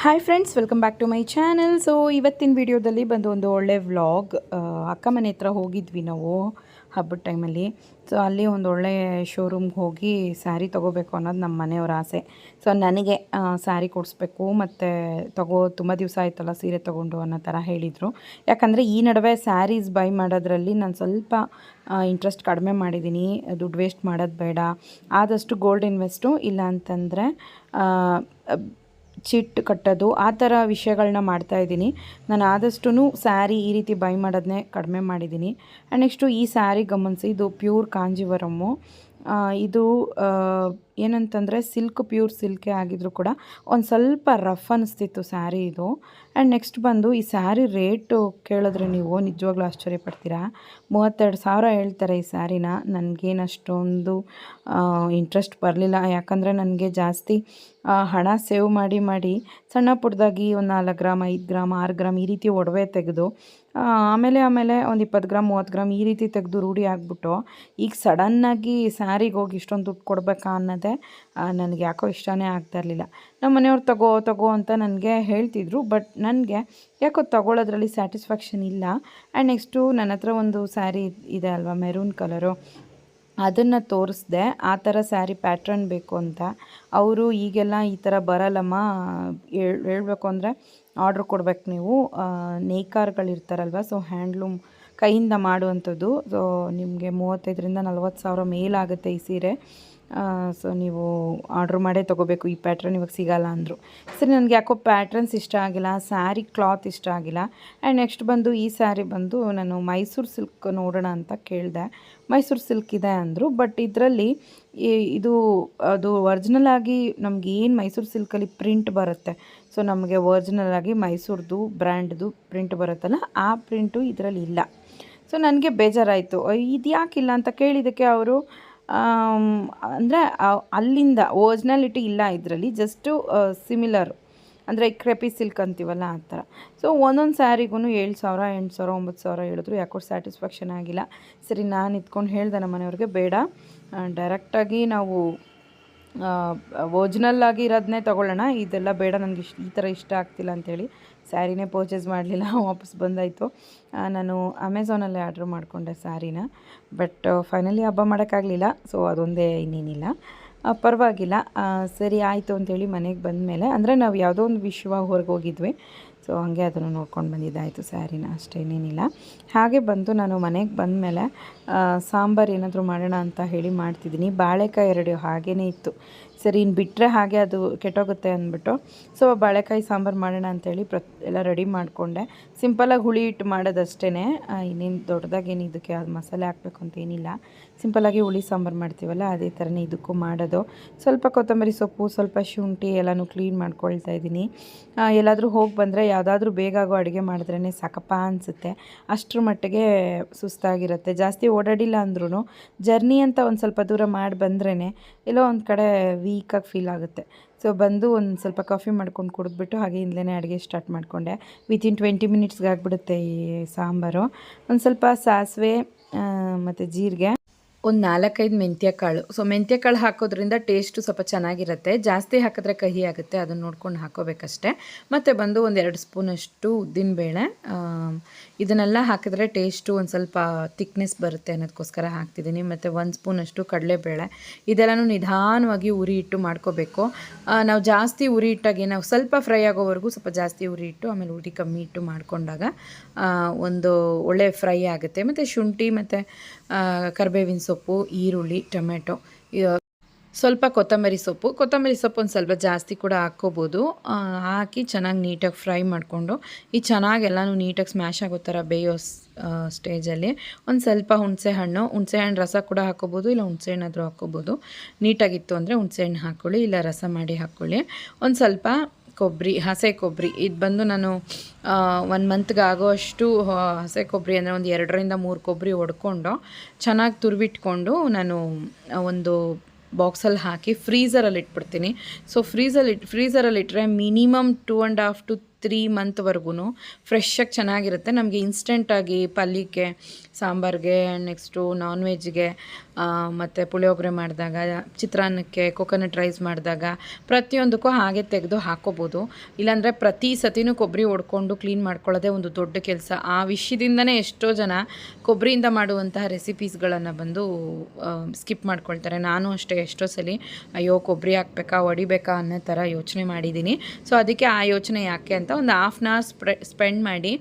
Hi friends welcome back to my channel so ಇವತ್ತಿನ ವಿಡಿಯೋದಲ್ಲಿ ಬಂದು ಒಂದು ಒಳ್ಳೆ ವ್ಲಾಗ್ ಅಕ್ಕ ಮನೆ ಹತ್ರ ಹೋಗಿದ್ವಿ ನಾವು, ಹಬ್ಬದ ಟೈಮಲ್ಲಿ ಸೊ ಅಲ್ಲಿ ಒಂದು ಒಳ್ಳೆ ಶೋರೂಮ್ಗೆ ಹೋಗಿ ಸ್ಯಾರಿ ತೊಗೋಬೇಕು ಅನ್ನೋದು ನಮ್ಮ ಮನೆಯವ್ರ ಆಸೆ. ಸೊ ನನಗೆ ಸ್ಯಾರಿ ಕೊಡಿಸ್ಬೇಕು, ಮತ್ತು ತಗೋ, ತುಂಬ ದಿವಸ ಆಯ್ತಲ್ಲ ಸೀರೆ ತೊಗೊಂಡು ಅನ್ನೋ ಥರ ಹೇಳಿದರು. ಯಾಕಂದರೆ ಈ ನಡುವೆ ಸ್ಯಾರೀಸ್ ಬೈ ಮಾಡೋದ್ರಲ್ಲಿ ನಾನು ಸ್ವಲ್ಪ ಇಂಟ್ರೆಸ್ಟ್ ಕಡಿಮೆ ಮಾಡಿದ್ದೀನಿ ದುಡ್ಡು ವೇಸ್ಟ್ ಮಾಡೋದು ಬೇಡ. ಆದಷ್ಟು ಗೋಲ್ಡ್ ಇನ್ವೆಸ್ಟು ಇಲ್ಲ ಅಂತಂದರೆ ಚಿಟ್ ಕಟ್ಟೋದು, ಆ ಥರ ವಿಷಯಗಳನ್ನ ಮಾಡ್ತಾ ಇದ್ದೀನಿ. ನಾನು ಆದಷ್ಟು ಸ್ಯಾರಿ ಈ ರೀತಿ ಬೈ ಮಾಡೋದನ್ನೇ ಕಡಿಮೆ ಮಾಡಿದ್ದೀನಿ. ಆ್ಯಂಡ್ ನೆಕ್ಸ್ಟು ಈ ಸ್ಯಾರಿ ಗಮನಿಸಿ, ಇದು ಪ್ಯೂರ್ ಕಾಂಜಿವರಮ್ಮು. ಇದು ಏನಂತಂದರೆ ಸಿಲ್ಕ್, ಪ್ಯೂರ್ ಸಿಲ್ಕೇ ಆಗಿದ್ರು ಕೂಡ ಒಂದು ಸ್ವಲ್ಪ ರಫ್ ಅನ್ನಿಸ್ತಿತ್ತು ಸ್ಯಾರಿ ಇದು. ಆ್ಯಂಡ್ ನೆಕ್ಸ್ಟ್ ಬಂದು ಈ ಸ್ಯಾರಿ ರೇಟು ಕೇಳಿದ್ರೆ ನೀವು ನಿಜವಾಗ್ಲೂ ಆಶ್ಚರ್ಯ ಪಡ್ತೀರಾ ಮೂವತ್ತೆರಡು ಸಾವಿರ ಹೇಳ್ತಾರೆ ಈ ಸ್ಯಾರಿನ. ನನಗೇನು ಅಷ್ಟೊಂದು ಇಂಟ್ರೆಸ್ಟ್ ಬರಲಿಲ್ಲ. ಯಾಕಂದರೆ ನನಗೆ ಜಾಸ್ತಿ ಹಣ ಸೇವ್ ಮಾಡಿ ಮಾಡಿ ಸಣ್ಣ ಪುಟ್ಟದಾಗಿ ಒಂದು ನಾಲ್ಕು ಗ್ರಾಮ್, ಐದು ಗ್ರಾಮ್, ಆರು ಗ್ರಾಮ್ ಈ ರೀತಿ ಒಡವೆ ತೆಗೆದು ಆಮೇಲೆ ಆಮೇಲೆ ಒಂದು ಇಪ್ಪತ್ತು ಗ್ರಾಮ್, ಮೂವತ್ತು ಗ್ರಾಮ್ ಈ ರೀತಿ ತೆಗೆದು ರೂಢಿ ಆಗಿಬಿಟ್ಟು ಈಗ ಸಡನ್ನಾಗಿ ಸ್ಯಾರಿಗೆ ಹೋಗಿ ಇಷ್ಟೊಂದು ದುಡ್ಡು ಕೊಡಬೇಕಾ ಅನ್ನೋದೇ ನನಗೆ ಯಾಕೋ ಇಷ್ಟನೇ ಆಗ್ತಾ ಇರಲಿಲ್ಲ. ನಮ್ಮ ಮನೆಯವ್ರು ತಗೋ ತಗೋ ಅಂತ ನನಗೆ ಹೇಳ್ತಿದ್ರು, ಬಟ್ ನನಗೆ ಯಾಕೋ ತಗೊಳ್ಳೋದ್ರಲ್ಲಿ ಸ್ಯಾಟಿಸ್ಫ್ಯಾಕ್ಷನ್ ಇಲ್ಲ. ಆ್ಯಂಡ್ ನೆಕ್ಸ್ಟು ನನ್ನ ಹತ್ರ ಒಂದು ಸ್ಯಾರಿ ಇದೆ ಅಲ್ವಾ, ಮೆರೂನ್ ಕಲರು. ಅದನ್ನು ತೋರಿಸ್ದೆ, ಆ ಥರ ಸ್ಯಾರಿ ಪ್ಯಾಟ್ರನ್ ಬೇಕು ಅಂತ. ಅವರು ಈಗೆಲ್ಲ ಈ ಥರ ಬರಲ್ಲಮ್ಮ, ಹೇಳ್, ಹೇಳಬೇಕು ಅಂದರೆ ಆರ್ಡ್ರ್ ಕೊಡ್ಬೇಕು ನೀವು. ನೇಕಾರ್ಗಳಿರ್ತಾರಲ್ವ, ಸೊ ಹ್ಯಾಂಡ್ಲೂಮ್ ಕೈಯಿಂದ ಮಾಡುವಂಥದ್ದು. ಸೊ ನಿಮಗೆ ಮೂವತ್ತೈದರಿಂದ ನಲ್ವತ್ತು ಸಾವಿರ ಮೇಲಾಗುತ್ತೆ ಈ ಸೀರೆ. ಸೊ ನೀವು ಆರ್ಡ್ರ್ ಮಾಡೇ ತೊಗೋಬೇಕು. ಈ ಪ್ಯಾಟ್ರನ್ ಇವಾಗ ಸಿಗಲ್ಲ ಅಂದರು. ಸರಿ, ನನಗೆ ಯಾಕೋ ಪ್ಯಾಟ್ರನ್ಸ್ ಇಷ್ಟ ಆಗಿಲ್ಲ ಸ್ಯಾರಿ ಕ್ಲಾತ್ ಇಷ್ಟ ಆಗಿಲ್ಲ. ಆ್ಯಂಡ್ ನೆಕ್ಸ್ಟ್ ಬಂದು ಈ ಸ್ಯಾರಿ ಬಂದು ನಾನು ಮೈಸೂರು ಸಿಲ್ಕ್ ನೋಡೋಣ ಅಂತ ಕೇಳಿದೆ. ಮೈಸೂರು ಸಿಲ್ಕ್ ಇದೆ ಅಂದರು. ಬಟ್ ಇದರಲ್ಲಿ ಇದು, ಅದು ಒರ್ಜಿನಲ್ ಆಗಿ ನಮ್ಗೆ ಏನು ಮೈಸೂರು ಸಿಲ್ಕಲ್ಲಿ ಪ್ರಿಂಟ್ ಬರುತ್ತೆ. ಸೊ ನಮಗೆ ಒರ್ಜಿನಲ್ ಆಗಿ ಮೈಸೂರ್ದು ಬ್ರ್ಯಾಂಡ್ದು ಪ್ರಿಂಟ್ ಬರುತ್ತಲ್ಲ, ಆ ಪ್ರಿಂಟು ಇದರಲ್ಲಿ ಇಲ್ಲ. ಸೊ ನನಗೆ ಬೇಜಾರಾಯಿತು. ಇದು ಯಾಕಿಲ್ಲ ಅಂತ ಕೇಳಿದ್ದಕ್ಕೆ ಅವರು ಅಂದರೆ ಅಲ್ಲಿಂದ ಒರ್ಜಿನಾಲಿಟಿ ಇಲ್ಲ ಇದರಲ್ಲಿ ಜಸ್ಟು ಸಿಮಿಲರ್ ಅಂದರೆ ಕ್ರೆಪಿ ಸಿಲ್ಕ್ ಅಂತೀವಲ್ಲ ಆ ಥರ. ಸೊ ಒಂದೊಂದು ಸ್ಯಾರಿಗೂ ಏಳು ಸಾವಿರ, ಎಂಟು ಸಾವಿರ, ಒಂಬತ್ತು ಸಾವಿರ ಹೇಳಿದ್ರು. ಯಾಕೋ ಸ್ಯಾಟಿಸ್ಫ್ಯಾಕ್ಷನ್ ಆಗಿಲ್ಲ. ಸರಿ, ನಾನು ಇದ್ಕೊಂಡು ಹೇಳ್ದೆ ನಮ್ಮ ಮನೆಯವ್ರಿಗೆ ಬೇಡ ಡೈರೆಕ್ಟಾಗಿ ನಾವು ಒರಿಜಿನಲ್ ಆಗಿ ಇರೋದನ್ನೇ ತೊಗೊಳ್ಳೋಣ. ಇದೆಲ್ಲ ಬೇಡ, ನನಗೆ ಇಷ್ಟ ಈ ಥರ ಇಷ್ಟ ಆಗ್ತಿಲ್ಲ ಅಂಥೇಳಿ ಸ್ಯಾರಿನೇ ಪರ್ಚೇಸ್ ಮಾಡಲಿಲ್ಲ, ವಾಪಸ್ ಬಂದಾಯಿತು. ನಾನು ಅಮೆಝಾನಲ್ಲೇ ಆರ್ಡ್ರ್ ಮಾಡಿಕೊಂಡೆ ಸ್ಯಾರಿನ. ಬಟ್ ಫೈನಲಿ ಹಬ್ಬ ಮಾಡೋಕ್ಕಾಗಲಿಲ್ಲ ಸೊ ಅದೊಂದೇ ಇನ್ನೇನಿಲ್ಲ. ಪರವಾಗಿಲ್ಲ. ಸರಿ, ಆಯಿತು ಅಂಥೇಳಿ ಮನೆಗೆ ಬಂದ ಮೇಲೆ ಅಂದರೆ ನಾವು ಯಾವುದೋ ಒಂದು ವಿಶ್ವ ಹೊರಗೆ ಹೋಗಿದ್ವಿ. ಸೊ ಹಾಗೆ ಅದನ್ನು ನೋಡ್ಕೊಂಡು ಬಂದಿದ್ದಾಯಿತು ಸ್ಯಾರಿನ ಅಷ್ಟೇನೇನಿಲ್ಲ ಹಾಗೆ ಬಂದು ನಾನು ಮನೆಗೆ ಬಂದ ಮೇಲೆ ಸಾಂಬಾರು ಏನಾದರೂ ಮಾಡೋಣ ಅಂತ ಹೇಳಿ ಮಾಡ್ತಿದ್ದೀನಿ. ಬಾಳೆಕಾಯಿ ಎರಡು ಹಾಗೇ ಇತ್ತು. ಸರಿ ಇನ್ನು ಬಿಟ್ಟರೆ ಹಾಗೆ ಅದು ಕೆಟ್ಟೋಗುತ್ತೆ ಅಂದ್ಬಿಟ್ಟು. ಸೊ ಬಾಳೆಕಾಯಿ ಸಾಂಬಾರು ಮಾಡೋಣ ಅಂತೇಳಿ ಪ್ರ, ಎಲ್ಲ ರೆಡಿ ಮಾಡಿಕೊಂಡೆ. ಸಿಂಪಲಾಗಿ ಹುಳಿ ಇಟ್ಟು ಮಾಡೋದಷ್ಟೇ ಇನ್ನೇನು ದೊಡ್ಡದಾಗೇನು ಇದಕ್ಕೆ ಅದು ಮಸಾಲೆ ಹಾಕಬೇಕು ಅಂತ ಏನಿಲ್ಲ. ಸಿಂಪಲಾಗಿ ಹುಳಿ ಸಾಂಬಾರು ಮಾಡ್ತೀವಲ್ಲ, ಅದೇ ಥರನೇ ಇದಕ್ಕೂ ಮಾಡೋದು. ಸ್ವಲ್ಪ ಕೊತ್ತಂಬರಿ ಸೊಪ್ಪು, ಸ್ವಲ್ಪ ಶುಂಠಿ ಎಲ್ಲನೂ ಕ್ಲೀನ್ ಮಾಡ್ಕೊಳ್ತಾ ಇದ್ದೀನಿ. ಎಲ್ಲಾದರೂ ಹೋಗಿ ಬಂದರೆ ಯಾವುದಾದ್ರೂ ಬೇಗ ಆಗೋ ಅಡುಗೆ ಮಾಡಿದ್ರೇ ಸಾಕಪ್ಪ ಅನಿಸುತ್ತೆ. ಅಷ್ಟರ ಮಟ್ಟಿಗೆ ಸುಸ್ತಾಗಿರುತ್ತೆ. ಜಾಸ್ತಿ ಓಡಾಡಿಲ್ಲ ಅಂದ್ರೂ ಜರ್ನಿ ಅಂತ ಒಂದು ಸ್ವಲ್ಪ ದೂರ ಮಾಡಿ ಬಂದ್ರೇ ಎಲ್ಲೋ ಒಂದು ಕಡೆ ವೀಕಾಗಿ ಫೀಲ್ ಆಗುತ್ತೆ. ಸೊ ಬಂದು ಒಂದು ಸ್ವಲ್ಪ ಕಾಫಿ ಮಾಡ್ಕೊಂಡು ಕುಡಿದ್ಬಿಟ್ಟು ಹಾಗೆ ಇಂದಲೇ ಅಡುಗೆ ಸ್ಟಾರ್ಟ್ ಮಾಡಿಕೊಂಡೆ. ವಿತಿನ್ ಟ್ವೆಂಟಿ ಮಿನಿಟ್ಸ್ಗೆ ಆಗಿಬಿಡುತ್ತೆ ಈ ಸಾಂಬಾರು. ಒಂದು ಸ್ವಲ್ಪ ಸಾಸಿವೆ ಮತ್ತು ಜೀರಿಗೆ, ಒಂದು ನಾಲ್ಕೈದು ಮೆಂತ್ಯ ಕಾಳು ಸೊ ಮೆಂತ್ಯ ಕಾಳು ಹಾಕೋದ್ರಿಂದ ಟೇಸ್ಟು ಸ್ವಲ್ಪ ಚೆನ್ನಾಗಿರುತ್ತೆ. ಜಾಸ್ತಿ ಹಾಕಿದ್ರೆ ಕಹಿ ಆಗುತ್ತೆ, ಅದನ್ನು ನೋಡ್ಕೊಂಡು ಹಾಕೋಬೇಕಷ್ಟೆ. ಮತ್ತು ಬಂದು ಒಂದು ಎರಡು ಸ್ಪೂನಷ್ಟು ಉದ್ದಿನಬೇಳೆ ಇದನ್ನೆಲ್ಲ ಹಾಕಿದ್ರೆ ಟೇಸ್ಟು ಒಂದು ಸ್ವಲ್ಪ ತಿಕ್ನೆಸ್ ಬರುತ್ತೆ ಅನ್ನೋದಕ್ಕೋಸ್ಕರ ಹಾಕ್ತಿದ್ದೀನಿ. ಮತ್ತು ಒಂದು ಸ್ಪೂನಷ್ಟು ಕಡಲೆಬೇಳೆ. ಇದೆಲ್ಲನೂ ನಿಧಾನವಾಗಿ ಉರಿ ಇಟ್ಟು ಮಾಡ್ಕೋಬೇಕು. ನಾವು ಜಾಸ್ತಿ ಉರಿ ಇಟ್ಟಾಗಿ ನಾವು ಸ್ವಲ್ಪ ಫ್ರೈ ಆಗೋವರೆಗೂ ಸ್ವಲ್ಪ ಜಾಸ್ತಿ ಉರಿ ಇಟ್ಟು ಆಮೇಲೆ ಉರಿ ಕಮ್ಮಿ ಇಟ್ಟು ಮಾಡಿಕೊಂಡಾಗ ಒಂದು ಒಳ್ಳೆ ಫ್ರೈ ಆಗುತ್ತೆ. ಮತ್ತು ಶುಂಠಿ, ಮತ್ತು ಕರಿಬೇವಿನ ಸೊಪ್ಪು, ಈರುಳ್ಳಿ ಟೊಮೆಟೊ ಸ್ವಲ್ಪ ಕೊತ್ತಂಬರಿ ಸೊಪ್ಪು. ಕೊತ್ತಂಬರಿ ಸೊಪ್ಪು ಒಂದು ಸ್ವಲ್ಪ ಜಾಸ್ತಿ ಕೂಡ ಹಾಕ್ಕೋಬೋದು. ಹಾಕಿ ಚೆನ್ನಾಗಿ ನೀಟಾಗಿ ಫ್ರೈ ಮಾಡಿಕೊಂಡು, ಈ ಚೆನ್ನಾಗಿ ಎಲ್ಲನೂ ನೀಟಾಗಿ ಸ್ಮ್ಯಾಶ್ ಆಗೋ ಥರ ಬೇಯೋ ಸ್ಟೇಜಲ್ಲಿ ಒಂದು ಸ್ವಲ್ಪ ಹುಣಸೆ ಹಣ್ಣು ಹುಣಸೆ ಹಣ್ಣು ರಸ ಕೂಡ ಹಾಕ್ಕೋಬೋದು, ಇಲ್ಲ ಹುಣಸೆ ಹಣ್ಣಾದರೂ ಹಾಕ್ಕೋಬೋದು. ನೀಟಾಗಿತ್ತು ಅಂದರೆ ಹುಣಸೆ ಹಣ್ಣು ಹಾಕ್ಕೊಳ್ಳಿ ಇಲ್ಲ ರಸ ಮಾಡಿ ಹಾಕ್ಕೊಳ್ಳಿ ಒಂದು ಸ್ವಲ್ಪ ಕೊಬ್ಬರಿ ಹಸೆ ಕೊಬ್ಬರಿ ಇದು ಬಂದು ನಾನು ಒನ್ ಮಂತ್ಗೆ ಆಗೋಷ್ಟು ಹಸೆ ಕೊಬ್ಬರಿ ಅಂದರೆ ಒಂದು ಎರಡರಿಂದ ಮೂರು ಕೊಬ್ಬರಿ ಹೊಡ್ಕೊಂಡು ಚೆನ್ನಾಗಿ ತುರಿಬಿಟ್ಕೊಂಡು ನಾನು ಒಂದು ಬಾಕ್ಸಲ್ಲಿ ಹಾಕಿ ಫ್ರೀಝರಲ್ಲಿ ಇಟ್ಬಿಡ್ತೀನಿ ಸೊ ಫ್ರೀಝಲ್ಲಿ ಇಟ್ ಫ್ರೀಝರಲ್ಲಿ ಇಟ್ಟರೆ minimum two and half to three ಮಂತ್ವರೆಗೂ ಫ್ರೆಶ್ಶಾಗಿ ಚೆನ್ನಾಗಿರುತ್ತೆ. ನಮಗೆ ಇನ್ಸ್ಟೆಂಟಾಗಿ ಪಲ್ಯಕ್ಕೆ, ಸಾಂಬಾರಿಗೆ ನೆಕ್ಸ್ಟು ನಾನ್ ವೆಜ್ಗೆ ಮತ್ತು ಪುಳಿಯೋಗರೆ ಮಾಡಿದಾಗ, ಚಿತ್ರಾನ್ನಕ್ಕೆ ಕೊಕೊನಟ್ ರೈಸ್ ಮಾಡಿದಾಗ ಪ್ರತಿಯೊಂದಕ್ಕೂ ಹಾಗೆ ತೆಗೆದು ಹಾಕೋಬೋದು. ಇಲ್ಲಾಂದರೆ ಪ್ರತಿ ಸತಿನೂ ಕೊಬ್ಬರಿ ಹೊಡ್ಕೊಂಡು ಕ್ಲೀನ್ ಮಾಡ್ಕೊಳ್ಳೋದೇ ಒಂದು ದೊಡ್ಡ ಕೆಲಸ. ಆ ವಿಷಯದಿಂದನೇ ಎಷ್ಟೋ ಜನ ಕೊಬ್ಬರಿಯಿಂದ ಮಾಡುವಂತಹ ರೆಸಿಪೀಸ್ಗಳನ್ನು ಬಂದು ಸ್ಕಿಪ್ ಮಾಡ್ಕೊಳ್ತಾರೆ. ನಾನು ಅಷ್ಟೇ ಎಷ್ಟೋ ಸಲ ಅಯ್ಯೋ ಕೊಬ್ಬರಿ ಹಾಕ್ಬೇಕಾ, ಹೊಡಿಬೇಕಾ ಅನ್ನೋ ಥರ ಯೋಚನೆ ಮಾಡಿದ್ದೀನಿ. ಸೊ ಅದಕ್ಕೆ ಆ ಯೋಚನೆ ಯಾಕೆ ಒಂದು ಹಾಫ್ ಆನ್ ಅವರ್ ಸ್ಪ್ರೆ ಸ್ಪೆಂಡ್ ಮಾಡಿ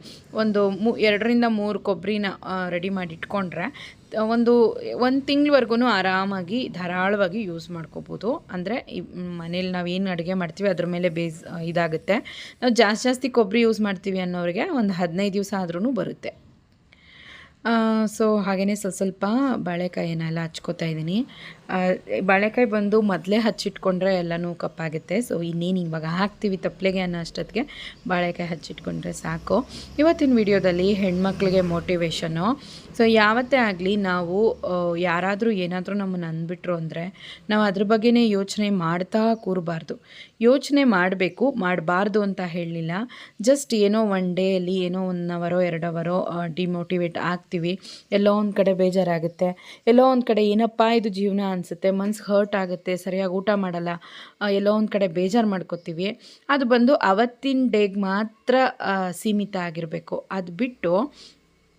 ಒಂದು ಮೂ, ಎರಡರಿಂದ ಮೂರು ಕೊಬ್ಬರಿನ ರೆಡಿ ಮಾಡಿ ಇಟ್ಕೊಂಡ್ರೆ ಒಂದು ಒಂದು ತಿಂಗ್ಳವರೆಗೂ ಆರಾಮಾಗಿ ಧಾರಾಳವಾಗಿ ಯೂಸ್ ಮಾಡ್ಕೋಬೋದು. ಅಂದರೆ ಮನೇಲಿ ನಾವು ಏನು ಅಡುಗೆ ಮಾಡ್ತೀವಿ ಅದ್ರ ಮೇಲೆ ಬೇಸ್ ಇದಾಗುತ್ತೆ. ನಾವು ಜಾಸ್ತಿ ಜಾಸ್ತಿ ಕೊಬ್ಬರಿ ಯೂಸ್ ಮಾಡ್ತೀವಿ ಅನ್ನೋರಿಗೆ ಒಂದು ಹದಿನೈದು ದಿವಸ ಆದ್ರೂ ಬರುತ್ತೆ. ಸೊ ಹಾಗೆಯೇ ಸ್ವಲ್ಪ ಸ್ವಲ್ಪ ಬಾಳೆಕಾಯಿನೆಲ್ಲ ಹಚ್ಕೋತಾ ಇದ್ದೀನಿ. ಬಾಳೆಕಾಯಿ ಬಂದು ಮೊದಲೇ ಹಚ್ಚಿಟ್ಕೊಂಡ್ರೆ ಎಲ್ಲನೂ ಕಪ್ಪಾಗುತ್ತೆ. ಸೊ ಇನ್ನೇನು ಇವಾಗ ಹಾಕ್ತೀವಿ ತಪ್ಪಲೆಗೆ ಅನ್ನೋ ಅಷ್ಟೊತ್ತಿಗೆ ಬಾಳೆಕಾಯಿ ಹಚ್ಚಿಟ್ಕೊಂಡ್ರೆ ಸಾಕು. ಇವತ್ತಿನ ವಿಡಿಯೋದಲ್ಲಿ ಹೆಣ್ಮಕ್ಳಿಗೆ ಮೋಟಿವೇಶನು ಸೊ ಯಾವತ್ತೇ ಆಗಲಿ ನಾವು ಯಾರಾದರೂ ಏನಾದರೂ ನಮ್ಮನ್ನು ಅಂದ್ಬಿಟ್ರು ಅಂದರೆ ನಾವು ಅದ್ರ ಬಗ್ಗೆನೇ ಯೋಚನೆ ಮಾಡ್ತಾ ಕೂರಬಾರ್ದು. ಯೋಚನೆ ಮಾಡಬೇಕು, ಮಾಡಬಾರ್ದು ಅಂತ ಹೇಳಲಿಲ್ಲ. ಜಸ್ಟ್ ಏನೋ ಒನ್ ಡೇಯಲ್ಲಿ ಏನೋ ಒನ್ ಅವರೋ ಎರಡು ಅವರೋ ಡಿಮೋಟಿವೇಟ್ ಆಗ್ತೀವಿ. ಎಲ್ಲೋ ಒಂದು ಕಡೆ ಬೇಜಾರಾಗುತ್ತೆ. ಎಲ್ಲೋ ಒಂದು ಕಡೆ ಏನಪ್ಪ ಇದು ಜೀವನ ಅನಿಸುತ್ತೆ, ಮನ್ಸು ಹರ್ಟ್ ಆಗುತ್ತೆ, ಸರಿಯಾಗಿ ಊಟ ಮಾಡಲ್ಲ ಎಲ್ಲೋ ಒಂದು ಕಡೆ ಬೇಜಾರು ಮಾಡ್ಕೋತೀವಿ. ಅದು ಬಂದು ಅವತ್ತಿನ ಡೇಗೆ ಮಾತ್ರ ಸೀಮಿತ ಆಗಿರಬೇಕು. ಅದು ಬಿಟ್ಟು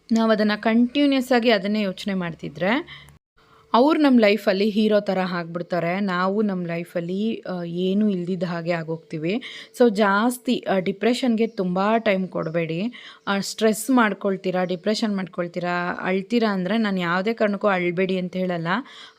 ನಾವು ಅದನ್ನು ಕಂಟಿನ್ಯೂಸ್ ಆಗಿ ಅದನ್ನೇ ಯೋಚನೆ ಮಾಡ್ತಿದ್ರೆ ಅವ್ರು ನಮ್ಮ ಲೈಫಲ್ಲಿ ಹೀರೋ ಥರ ಆಗ್ಬಿಡ್ತಾರೆ. ನಾವು ನಮ್ಮ ಲೈಫಲ್ಲಿ ಏನೂ ಇಲ್ದಿದ್ದ ಹಾಗೆ ಆಗೋಗ್ತೀವಿ. ಸೊ, ಜಾಸ್ತಿ ಡಿಪ್ರೆಷನ್ಗೆ ತುಂಬ ಟೈಮ್ ಕೊಡಬೇಡಿ. ಸ್ಟ್ರೆಸ್ ಮಾಡ್ಕೊಳ್ತೀರಾ, ಡಿಪ್ರೆಷನ್ ಮಾಡ್ಕೊಳ್ತೀರಾ, ಅಳ್ತೀರಾ ಅಂದರೆ ನಾನು ಯಾವುದೇ ಕಾರಣಕ್ಕೂ ಅಳಬೇಡಿ ಅಂತ ಹೇಳಲ್ಲ.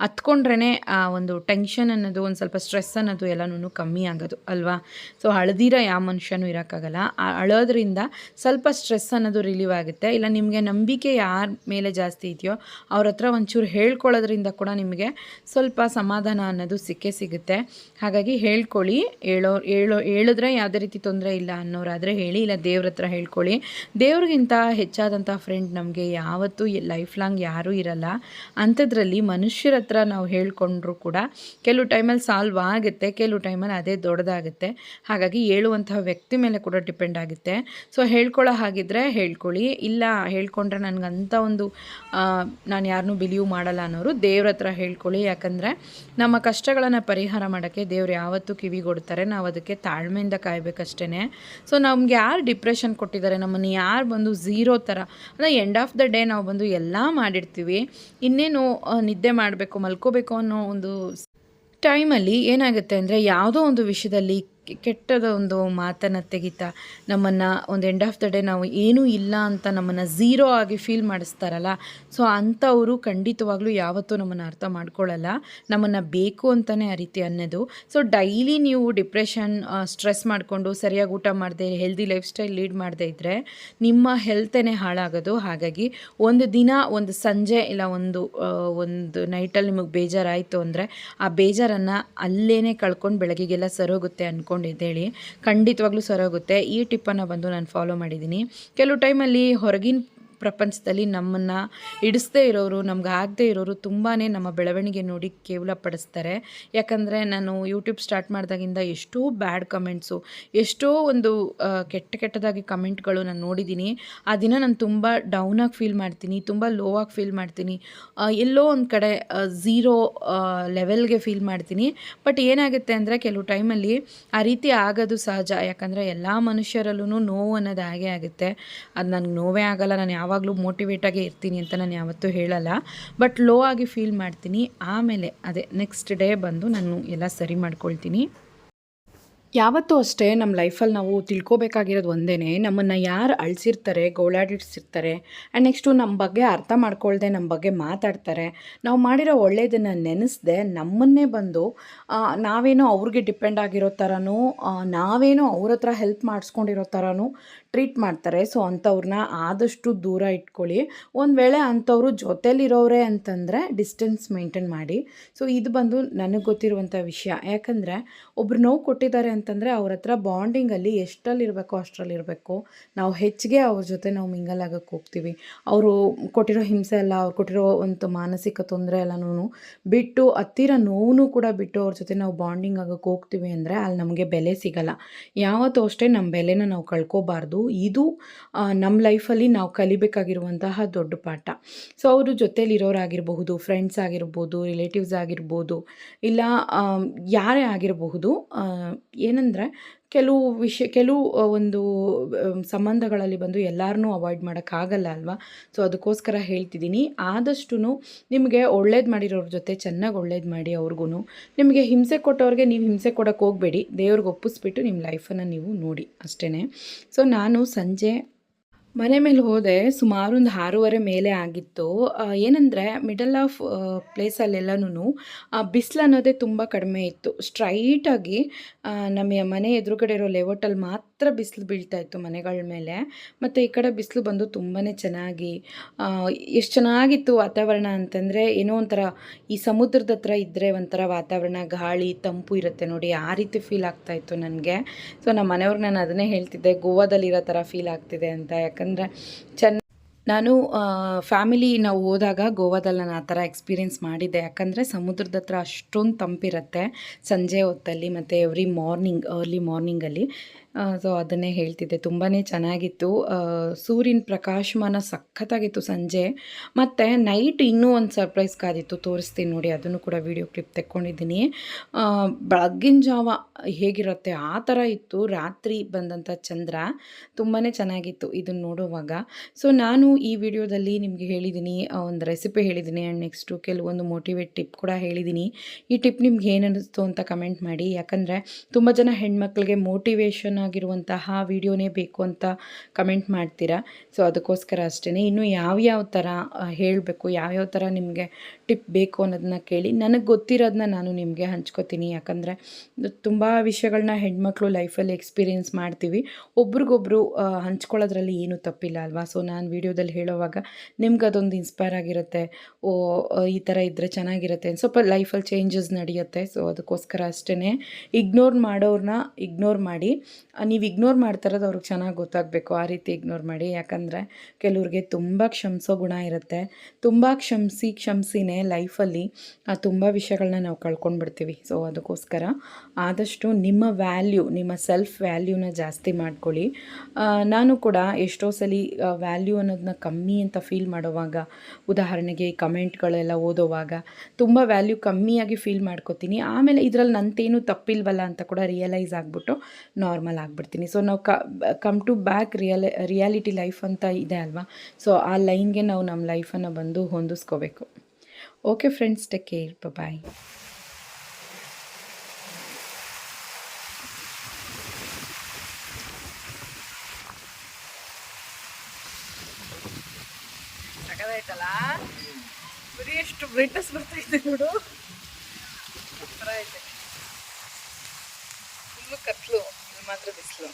ಹತ್ಕೊಂಡ್ರೇ ಆ, ಒಂದು ಟೆನ್ಷನ್ ಅನ್ನೋದು, ಒಂದು ಸ್ವಲ್ಪ ಸ್ಟ್ರೆಸ್ ಅನ್ನೋದು ಎಲ್ಲನೂ ಕಮ್ಮಿ ಆಗೋದು, ಅಲ್ವಾ? ಸೊ, ಅಳ್ದಿರ ಯಾವ ಮನುಷ್ಯನೂ ಇರೋಕ್ಕಾಗಲ್ಲ. ಅಳೋದ್ರಿಂದ ಸ್ವಲ್ಪ ಸ್ಟ್ರೆಸ್ ಅನ್ನೋದು ರಿಲೀವ್ ಆಗುತ್ತೆ. ಇಲ್ಲ, ನಿಮಗೆ ನಂಬಿಕೆ ಯಾರ ಮೇಲೆ ಜಾಸ್ತಿ ಇದೆಯೋ, ಅವ್ರ ಹತ್ರ ಒಂಚೂರು ಹೇಳ್ಕೊಳ್ಳೋದ್ರಿಂದ ಕೂಡ ನಿಮಗೆ ಸ್ವಲ್ಪ ಸಮಾಧಾನ ಅನ್ನೋದು ಸಿಕ್ಕೇ ಸಿಗುತ್ತೆ. ಹಾಗಾಗಿ ಹೇಳ್ಕೊಳ್ಳಿ. ಹೇಳೋ ಹೇಳೋ, ಹೇಳಿದ್ರೆ ಯಾವುದೇ ರೀತಿ ತೊಂದರೆ ಇಲ್ಲ ಅನ್ನೋರಾದರೆ ಹೇಳಿ, ಇಲ್ಲ ದೇವ್ರ ಹತ್ರ ಹೇಳ್ಕೊಳ್ಳಿ. ದೇವ್ರಿಗಿಂತ ಹೆಚ್ಚಾದಂಥ ಫ್ರೆಂಡ್ ನಮಗೆ ಯಾವತ್ತೂ ಲೈಫ್ ಲಾಂಗ್ ಯಾರೂ ಇರಲ್ಲ. ಅಂಥದ್ರಲ್ಲಿ ಮನುಷ್ಯರ ಹತ್ರ ನಾವು ಹೇಳ್ಕೊಂಡ್ರೂ ಕೂಡ ಕೆಲವು ಟೈಮಲ್ಲಿ ಸಾಲ್ವ್ ಆಗುತ್ತೆ, ಕೆಲವು ಟೈಮಲ್ಲಿ ಅದೇ ದೊಡ್ಡದಾಗುತ್ತೆ. ಹಾಗಾಗಿ ಹೇಳುವಂತಹ ವ್ಯಕ್ತಿ ಮೇಲೆ ಕೂಡ ಡಿಪೆಂಡ್ ಆಗುತ್ತೆ. ಸೊ ಹೇಳ್ಕೊಳ್ಳೋ ಹಾಗಿದ್ರೆ ಹೇಳ್ಕೊಳ್ಳಿ. ಇಲ್ಲ, ಹೇಳ್ಕೊಂಡ್ರೆ ನನಗಂಥ ಒಂದು ನಾನು ಯಾರನ್ನೂ ಬಿಲೀವ್ ಮಾಡಲ್ಲ ಅನ್ನೋರು ದೇವ್ರ ಹತ್ರ ಹೇಳ್ಕೊಳ್ಳಿ. ಯಾಕಂದರೆ ನಮ್ಮ ಕಷ್ಟಗಳನ್ನು ಪರಿಹಾರ ಮಾಡೋಕ್ಕೆ ದೇವ್ರು ಯಾವತ್ತೂ ಕಿವಿಗೊಡ್ತಾರೆ ನಾವು ಅದಕ್ಕೆ ತಾಳ್ಮೆಯಿಂದ ಕಾಯಬೇಕಷ್ಟೇ ಸೊ ನಮ್ಗೆ ಯಾರು ಡಿಪ್ರೆಷನ್ ಕೊಟ್ಟಿದ್ದಾರೆ? ನಮ್ಮನ್ನು ಯಾರು ಬಂದು ಝೀರೋ ಥರ ಅಂದರೆ ಎಂಡ್ ಆಫ್ ದ ಡೇ ನಾವು ಬಂದು ಎಲ್ಲ ಮಾಡಿರ್ತೀವಿ. ಇನ್ನೇನು ನಿದ್ದೆ ಮಾಡಬೇಕು, ಮಲ್ಕೋಬೇಕು ಅನ್ನೋ ಒಂದು ಟೈಮಲ್ಲಿ ಏನಾಗುತ್ತೆ ಅಂದರೆ ಯಾವುದೋ ಒಂದು ವಿಷಯದಲ್ಲಿ ಕೆಟ್ಟದ ಒಂದು ಮಾತನ್ನು ತೆಗಿತಾ ನಮ್ಮನ್ನು ಒಂದು ಎಂಡ್ ಆಫ್ ದ ಡೇ ನಾವು ಏನೂ ಇಲ್ಲ ಅಂತ ನಮ್ಮನ್ನು ಝೀರೋ ಆಗಿ ಫೀಲ್ ಮಾಡಿಸ್ತಾರಲ್ಲ ಸೊ ಅಂಥವರು ಖಂಡಿತವಾಗ್ಲೂ ಯಾವತ್ತೂ ನಮ್ಮನ್ನು ಅರ್ಥ ಮಾಡ್ಕೊಳ್ಳಲ್ಲ ನಮ್ಮನ್ನು ಬೇಕು ಅಂತಲೇ ಆ ರೀತಿ ಅನ್ನೋದು. ಸೊ ಡೈಲಿ ನೀವು ಡಿಪ್ರೆಷನ್ ಸ್ಟ್ರೆಸ್ ಮಾಡಿಕೊಂಡು ಸರಿಯಾಗಿ ಊಟ ಮಾಡದೆ ಹೆಲ್ದಿ ಲೈಫ್ ಸ್ಟೈಲ್ ಲೀಡ್ ಮಾಡದೇ ಇದ್ದರೆ ನಿಮ್ಮ ಹೆಲ್ತೇ ಹಾಳಾಗೋದು. ಹಾಗಾಗಿ ಒಂದು ದಿನ, ಒಂದು ಸಂಜೆ ಇಲ್ಲ ಒಂದು ಒಂದು ನೈಟಲ್ಲಿ ನಿಮಗೆ ಬೇಜಾರಾಯಿತು ಅಂದರೆ ಆ ಬೇಜಾರನ್ನು ಅಲ್ಲೇ ಕಳ್ಕೊಂಡು ಬೆಳಗ್ಗೆಗೆಲ್ಲ ಸರೋಗುತ್ತೆ ಅಂದ್ಕೊಂಡು ಅಂದ್ಕೊಂಡಿದ್ದೇಳಿ ಖಂಡಿತವಾಗ್ಲೂ ಸರೋಗುತ್ತೆ ಈ ಟಿಪ್ಪನ್ನು ಬಂದು ನಾನು ಫಾಲೋ ಮಾಡಿದ್ದೀನಿ. ಕೆಲವು ಟೈಮಲ್ಲಿ ಹೊರಗಿನ ಪ್ರಪಂಚದಲ್ಲಿ ನಮ್ಮನ್ನು ಹಿಡಿಸ್ದೇ ಇರೋರು, ನಮ್ಗೆ ಆಗದೇ ಇರೋರು ತುಂಬಾ ನಮ್ಮ ಬೆಳವಣಿಗೆ ನೋಡಿ ಕೇವಲ ಪಡಿಸ್ತಾರೆ. ಯಾಕಂದರೆ ನಾನು ಯೂಟ್ಯೂಬ್ ಸ್ಟಾರ್ಟ್ ಮಾಡಿದಾಗಿಂದ ಎಷ್ಟೋ ಬ್ಯಾಡ್ ಕಮೆಂಟ್ಸು ಎಷ್ಟೋ ಒಂದು ಕೆಟ್ಟ ಕೆಟ್ಟದಾಗಿ ಕಮೆಂಟ್ಗಳು ನಾನು ನೋಡಿದ್ದೀನಿ ಆ ದಿನ ನಾನು ತುಂಬ ಡೌನಾಗಿ ಫೀಲ್ ಮಾಡ್ತೀನಿ, ತುಂಬ ಲೋ ಆಗಿ ಫೀಲ್ ಮಾಡ್ತೀನಿ. ಎಲ್ಲೋ ಒಂದು ಕಡೆ ಝೀರೋ ಲೆವೆಲ್ಗೆ ಫೀಲ್ ಮಾಡ್ತೀನಿ. ಬಟ್ ಏನಾಗುತ್ತೆ ಅಂದರೆ ಕೆಲವು ಟೈಮಲ್ಲಿ ಆ ರೀತಿ ಆಗೋದು ಸಹಜ. ಯಾಕಂದರೆ ಎಲ್ಲ ಮನುಷ್ಯರಲ್ಲೂ ನೋವು ಅನ್ನೋದು ಹಾಗೆ ಆಗುತ್ತೆ. ಅದು ನನಗೆ ನೋವೇ ಆಗಲ್ಲ, ನಾನು ಯಾವ ಯಾವಾಗಲೂ ಮೋಟಿವೇಟಾಗೇ ಇರ್ತೀನಿ ಅಂತ ನಾನು ಯಾವತ್ತೂ ಹೇಳಲ್ಲ. ಬಟ್ ಲೋ ಆಗಿ ಫೀಲ್ ಮಾಡ್ತೀನಿ. ಆಮೇಲೆ ಅದೇ ನೆಕ್ಸ್ಟ್ ಡೇ ಬಂದು ನಾನು ಎಲ್ಲ ಸರಿ ಮಾಡ್ಕೊಳ್ತೀನಿ. ಯಾವತ್ತೂ ಅಷ್ಟೇ ನಮ್ಮ ಲೈಫಲ್ಲಿ ನಾವು ತಿಳ್ಕೊಬೇಕಾಗಿರೋದು ಒಂದೇ ನಮ್ಮನ್ನು ಯಾರು ಅಳಿಸಿರ್ತಾರೆ, ಗೋಳಾಡಿಸಿರ್ತಾರೆ ಆ್ಯಂಡ್ ನೆಕ್ಸ್ಟು ನಮ್ಮ ಬಗ್ಗೆ ಅರ್ಥ ಮಾಡ್ಕೊಳ್ದೆ ನಮ್ಮ ಬಗ್ಗೆ ಮಾತಾಡ್ತಾರೆ, ನಾವು ಮಾಡಿರೋ ಒಳ್ಳೆಯದನ್ನು ನೆನೆಸ್ದೆ ನಮ್ಮನ್ನೇ ಬಂದು ನಾವೇನೋ ಅವ್ರಿಗೆ ಡಿಪೆಂಡ್ ಆಗಿರೋ ಥರನೂ ನಾವೇನೋ ಅವ್ರ ಹತ್ರ ಹೆಲ್ಪ್ ಮಾಡಿಸ್ಕೊಂಡಿರೋ ಥರನೂ ಟ್ರೀಟ್ ಮಾಡ್ತಾರೆ. ಸೊ ಅಂಥವ್ರನ್ನ ಆದಷ್ಟು ದೂರ ಇಟ್ಕೊಳ್ಳಿ. ಒಂದು ವೇಳೆ ಅಂಥವ್ರು ಜೊತೇಲಿರೋರೆ ಅಂತಂದರೆ ಡಿಸ್ಟೆನ್ಸ್ ಮೇಂಟೈನ್ ಮಾಡಿ. ಸೊ ಇದು ಬಂದು ನನಗೆ ಗೊತ್ತಿರುವಂಥ ವಿಷಯ. ಯಾಕಂದರೆ ಒಬ್ರು ನೋವು ಕೊಟ್ಟಿದ್ದಾರೆ ಅಂತಂದರೆ ಅವ್ರ ಹತ್ರ ಬಾಂಡಿಂಗಲ್ಲಿ ಎಷ್ಟಲ್ಲಿರಬೇಕೋ ಅಷ್ಟರಲ್ಲಿರಬೇಕು ನಾವು ಹೆಚ್ಚಿಗೆ ಅವ್ರ ಜೊತೆ ನಾವು ಮಿಂಗಲ್ ಆಗೋಕ್ಕೆ ಹೋಗ್ತೀವಿ. ಅವರು ಕೊಟ್ಟಿರೋ ಹಿಂಸೆ ಎಲ್ಲ, ಅವ್ರು ಕೊಟ್ಟಿರೋ ಒಂದು ಮಾನಸಿಕ ತೊಂದರೆ ಎಲ್ಲನೂ ಬಿಟ್ಟು ಹತ್ತಿರ ನೋವು ಕೂಡ ಬಿಟ್ಟು ಅವ್ರ ಜೊತೆ ನಾವು ಬಾಂಡಿಂಗ್ ಆಗೋಕ್ಕೆ ಹೋಗ್ತೀವಿ ಅಂದರೆ ಅಲ್ಲಿ ನಮಗೆ ಬೆಲೆ ಸಿಗಲ್ಲ. ಯಾವತ್ತೂ ಅಷ್ಟೇ ನಮ್ಮ ಬೆಲೆನ ನಾವು ಕಳ್ಕೊಬಾರ್ದು. ಇದು ಆ, ನಮ್ಮ ಲೈಫಲ್ಲಿ ನಾವು ಕಲಿಬೇಕಾಗಿರುವಂತಹ ದೊಡ್ಡ ಪಾಠ. ಸೊ ಅವರು ಜೊತೇಲಿರೋರಾಗಿರಬಹುದು ಫ್ರೆಂಡ್ಸ್ ಆಗಿರ್ಬೋದು ರಿಲೇಟಿವ್ಸ್ ಆಗಿರ್ಬೋದು ಇಲ್ಲ ಯಾರೇ ಆಗಿರಬಹುದು ಏನಂದರೆ ಕೆಲವು ವಿಷಯ, ಕೆಲವು ಒಂದು ಸಂಬಂಧಗಳಲ್ಲಿ ಬಂದು ಎಲ್ಲರನ್ನೂ ಅವಾಯ್ಡ್ ಮಾಡೋಕ್ಕಾಗಲ್ಲ ಅಲ್ವಾ? ಸೊ ಅದಕ್ಕೋಸ್ಕರ ಹೇಳ್ತಿದ್ದೀನಿ. ಆದಷ್ಟು ನಿಮಗೆ ಒಳ್ಳೇದು ಮಾಡಿರೋರ ಜೊತೆ ಚೆನ್ನಾಗಿ ಒಳ್ಳೇದು ಮಾಡಿ ಅವ್ರಿಗೂ ನಿಮಗೆ ಹಿಂಸೆ ಕೊಟ್ಟವ್ರಿಗೆ ನೀವು ಹಿಂಸೆ ಕೊಡೋಕ್ಕೆ ಹೋಗಬೇಡಿ. ದೇವ್ರಿಗೆ ಒಪ್ಪಿಸ್ಬಿಟ್ಟು ನಿಮ್ಮ ಲೈಫನ್ನು ನೀವು ನೋಡಿ. ಅಷ್ಟೇ ಸೊ ನಾನು ಸಂಜೆ ಮನೆ ಮೇಲೆ ಹೋದೆ, ಸುಮಾರು ಒಂದು ಆರೂವರೆ ಮೇಲೆ ಆಗಿತ್ತು. ಏನಂದರೆ ಮಿಡಲ್ ಆಫ್ ಪ್ಲೇಸಲ್ಲೆಲ್ಲನೂ ಬಿಸಿಲು ಅನ್ನೋದೇ ತುಂಬ ಕಡಿಮೆ ಇತ್ತು. ಸ್ಟ್ರೈಟಾಗಿ ನಮ್ಮ ಮನೆ ಎದುರುಗಡೆ ಇರೋ ಲೇಔಟಲ್ಲಿ ಮಾತ್ರ ಬಿಸಿಲು ಬೀಳ್ತಾ ಇತ್ತು ಮನೆಗಳ ಮೇಲೆ. ಮತ್ತು ಈ ಕಡೆ ಬಿಸಿಲು ಬಂದು ತುಂಬಾ ಚೆನ್ನಾಗಿ ಎಷ್ಟು ಚೆನ್ನಾಗಿತ್ತು ವಾತಾವರಣ ಅಂತಂದರೆ ಏನೋ ಒಂಥರ ಈ ಸಮುದ್ರದ ಹತ್ರ ಇದ್ದರೆ ಒಂಥರ ವಾತಾವರಣ, ಗಾಳಿ, ತಂಪು ಇರುತ್ತೆ ನೋಡಿ, ಆ ರೀತಿ ಫೀಲ್ ಆಗ್ತಾ ಇತ್ತು ನನಗೆ. ಸೊ ನಮ್ಮ ಮನೆಯವ್ರಿಗೆ ನಾನು ಅದನ್ನೇ ಹೇಳ್ತಿದ್ದೆ, ಗೋವಾದಲ್ಲಿರೋ ಥರ ಫೀಲ್ ಆಗ್ತಿದೆ ಅಂತ. ಯಾಕಂದರೆ ಚೆನ್ನ ನಾನು ಫ್ಯಾಮಿಲಿ ನಾವು ಹೋದಾಗ ಗೋವಾದಲ್ಲಿ ನಾನು ಆ ಥರ ಎಕ್ಸ್ಪೀರಿಯೆನ್ಸ್ ಮಾಡಿದ್ದೆ. ಯಾಕಂದರೆ ಸಮುದ್ರದ ಹತ್ರ ಅಷ್ಟೊಂದು ತಂಪಿರುತ್ತೆ. ಸಂಜೆ ಹೊತ್ತಲ್ಲಿ ಮತ್ತು ಎವ್ರಿ ಮಾರ್ನಿಂಗ್ ಅರ್ಲಿ ಮಾರ್ನಿಂಗಲ್ಲಿ ಸೊ ಅದನ್ನೇ ಹೇಳ್ತಿದ್ದೆ. ತುಂಬಾ ಚೆನ್ನಾಗಿತ್ತು. ಸೂರ್ಯನ ಪ್ರಕಾಶಮಾನ ಸಖತ್ತಾಗಿತ್ತು ಸಂಜೆ. ಮತ್ತು ನೈಟ್ ಇನ್ನೂ ಒಂದು ಸರ್ಪ್ರೈಸ್ ಕಾದಿತ್ತು. ತೋರಿಸ್ತೀನಿ ನೋಡಿ, ಅದನ್ನು ಕೂಡ ವಿಡಿಯೋ ಕ್ಲಿಪ್ ತೆಕ್ಕೊಂಡಿದ್ದೀನಿ. ಬೆಳಗ್ಗಿನ ಜಾವ ಹೇಗಿರುತ್ತೆ? ಆ ಥರ ಇತ್ತು. ರಾತ್ರಿ ಬಂದಂಥ ಚಂದ್ರ ತುಂಬಾ ಚೆನ್ನಾಗಿತ್ತು ಇದನ್ನು ನೋಡುವಾಗ. ಸೊ ನಾನು ಈ ವಿಡಿಯೋದಲ್ಲಿ ನಿಮಗೆ ಹೇಳಿದ್ದೀನಿ ಒಂದು ರೆಸಿಪಿ ಹೇಳಿದ್ದೀನಿ ಆ್ಯಂಡ್ ನೆಕ್ಸ್ಟು ಕೆಲವೊಂದು ಮೋಟಿವೇಟ್ ಟಿಪ್ ಕೂಡ ಹೇಳಿದ್ದೀನಿ ಈ ಟಿಪ್ ನಿಮ್ಗೆ ಏನು ಅನ್ನಿಸ್ತು ಅಂತ ಕಮೆಂಟ್ ಮಾಡಿ. ಯಾಕಂದರೆ ತುಂಬ ಜನ ಹೆಣ್ಮಕ್ಳಿಗೆ ಮೋಟಿವೇಶನ್ ಆಗಿರುವಂತಹ ವಿಡಿಯೋನೇ ಬೇಕು ಅಂತ ಕಮೆಂಟ್ ಮಾಡ್ತೀರಾ. ಸೊ ಅದಕ್ಕೋಸ್ಕರ ಅಷ್ಟೇ ಇನ್ನು ಯಾವ್ಯಾವ ಥರ ಹೇಳಬೇಕು, ಯಾವ್ಯಾವ ಥರ ನಿಮಗೆ ಟಿಪ್ ಬೇಕು ಅನ್ನೋದನ್ನ ಕೇಳಿ, ನನಗೆ ಗೊತ್ತಿರೋದನ್ನ ನಾನು ನಿಮಗೆ ಹಂಚ್ಕೋತೀನಿ. ಯಾಕಂದರೆ ತುಂಬ ವಿಷಯಗಳನ್ನ ಹೆಣ್ಮಕ್ಳು ಲೈಫಲ್ಲಿ ಎಕ್ಸ್ಪೀರಿಯೆನ್ಸ್ ಮಾಡ್ತೀವಿ. ಒಬ್ರಿಗೊಬ್ರು ಹಂಚ್ಕೊಳ್ಳೋದ್ರಲ್ಲಿ ಏನೂ ತಪ್ಪಿಲ್ಲ ಅಲ್ವಾ? ಸೊ ನಾನು ವಿಡಿಯೋದಲ್ಲಿ ಹೇಳೋವಾಗ ನಿಮ್ಗೆ ಅದೊಂದು ಇನ್ಸ್ಪೈರ್ ಆಗಿರುತ್ತೆ. ಓ, ಈ ಥರ ಇದ್ದರೆ ಚೆನ್ನಾಗಿರುತ್ತೆ ಸ್ವಲ್ಪ ಲೈಫಲ್ಲಿ ಚೇಂಜಸ್ ನಡೆಯುತ್ತೆ. ಸೊ ಅದಕ್ಕೋಸ್ಕರ ಅಷ್ಟೇ ಇಗ್ನೋರ್ ಮಾಡೋರನ್ನ ಇಗ್ನೋರ್ ಮಾಡಿ. ನೀವು ಇಗ್ನೋರ್ ಮಾಡ್ತಾ ಇರೋದು ಅವ್ರಿಗೆ ಚೆನ್ನಾಗಿ ಗೊತ್ತಾಗಬೇಕು. ಆ ರೀತಿ ಇಗ್ನೋರ್ ಮಾಡಿ. ಯಾಕಂದರೆ ಕೆಲವ್ರಿಗೆ ತುಂಬ ಕ್ಷಮಿಸೋ ಗುಣ ಇರುತ್ತೆ. ತುಂಬ ಕ್ಷಮಿಸಿ, ಕ್ಷಮಿಸಿನೇ ಲೈಫಲ್ಲಿ ತುಂಬ ವಿಷಯಗಳನ್ನ ನಾವು ಕಳ್ಕೊಂಡ್ಬಿಡ್ತೀವಿ. ಸೊ ಅದಕ್ಕೋಸ್ಕರ ಆದಷ್ಟು ನಿಮ್ಮ ವ್ಯಾಲ್ಯೂ, ನಿಮ್ಮ ಸೆಲ್ಫ್ ವ್ಯಾಲ್ಯೂನ ಜಾಸ್ತಿ ಮಾಡ್ಕೊಳ್ಳಿ. ನಾನು ಕೂಡ ಎಷ್ಟೋ ಸಲ ವ್ಯಾಲ್ಯೂ ಅನ್ನೋದನ್ನ ಕಮ್ಮಿ ಅಂತ ಫೀಲ್ ಮಾಡೋವಾಗ, ಉದಾಹರಣೆಗೆ ಕಮೆಂಟ್ಗಳೆಲ್ಲ ಓದೋವಾಗ, ತುಂಬ ವ್ಯಾಲ್ಯೂ ಕಮ್ಮಿಯಾಗಿ ಫೀಲ್ ಮಾಡ್ಕೋತೀನಿ. ಆಮೇಲೆ ಇದರಲ್ಲಿ ನಂತೇನು ತಪ್ಪಿಲ್ವಲ್ಲ ಅಂತ ಕೂಡ ರಿಯಲೈಸ್ ಆಗಿಬಿಟ್ಟು ನಾರ್ಮಲ್ ಆಗಿಬಿಡ್ತೀನಿ. ಸೊ ನಾವು come to back real, reality life ಅಂತ ಇದೆ ಅಲ್ವಾ? ಸೊ ಆ ಲೈನ್ಗೆ ನಾವು ನಮ್ಮ ಲೈಫನ್ನು ಬಂದು ಹೊಂದಿಸ್ಕೋಬೇಕು. Okay friends take care bye ಸಕದಾಯ್ತಲ್ಲ ಬರೀ ಎಷ್ಟು ಬ್ರೈಟ್ನೆಸ್ ಬರ್ತೈತೆ ನೋಡು. ಥರ ಐತೆ. ಫುಲ್ಲು ಕತ್ಲು ಇದು ಮಾತ್ರ ಬಿಸಿಲು.